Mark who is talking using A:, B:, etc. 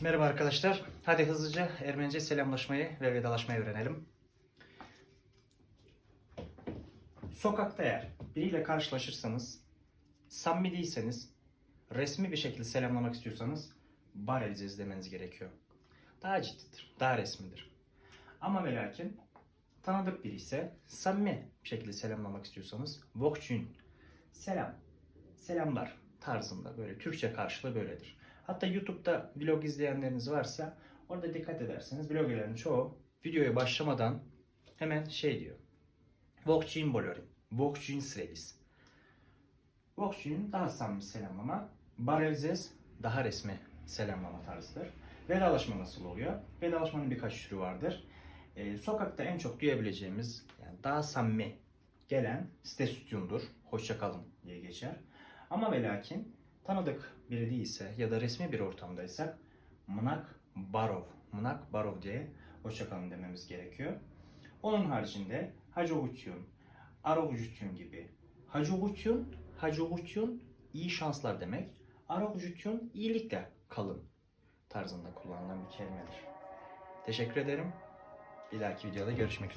A: Merhaba arkadaşlar. Hadi hızlıca Ermenice selamlaşmayı ve vedalaşmayı öğrenelim. Sokakta eğer biriyle karşılaşırsanız, samimi değilseniz, resmi bir şekilde selamlamak istiyorsanız bar eleceğiz demeniz gerekiyor. Daha ciddidir, daha resmidir. Ama ve lakin tanıdık biri ise samimi bir şekilde selamlamak istiyorsanız Vokçun, selam, selamlar tarzında böyle Türkçe karşılığı böyledir. Hatta YouTube'da vlog izleyenleriniz varsa orada dikkat ederseniz vloggerlerin çoğu videoya başlamadan hemen şey diyor. Vokçin bolorin, Vokçin srelis. Vokçin daha samimi selamlama, Barelzez daha resmi selamlama tarzıdır. Vedalaşma nasıl oluyor? Vedalaşmanın birkaç türü vardır. Ee, sokakta en çok duyabileceğimiz yani daha samimi gelen stesütyumdur. Hoşça kalın diye geçer. Ama ve lakin tanıdık biri değilse ya da resmi bir ortamdaysak Mınak Barov, Mınak Barov diye hoşça kalın dememiz gerekiyor. Onun haricinde Hacogutyun, Arogutyun gibi. Hacogutyun, Hacogutyun iyi şanslar demek. Arogutyun iyilikle kalın tarzında kullanılan bir kelimedir. Teşekkür ederim. Bir dahaki videoda görüşmek üzere.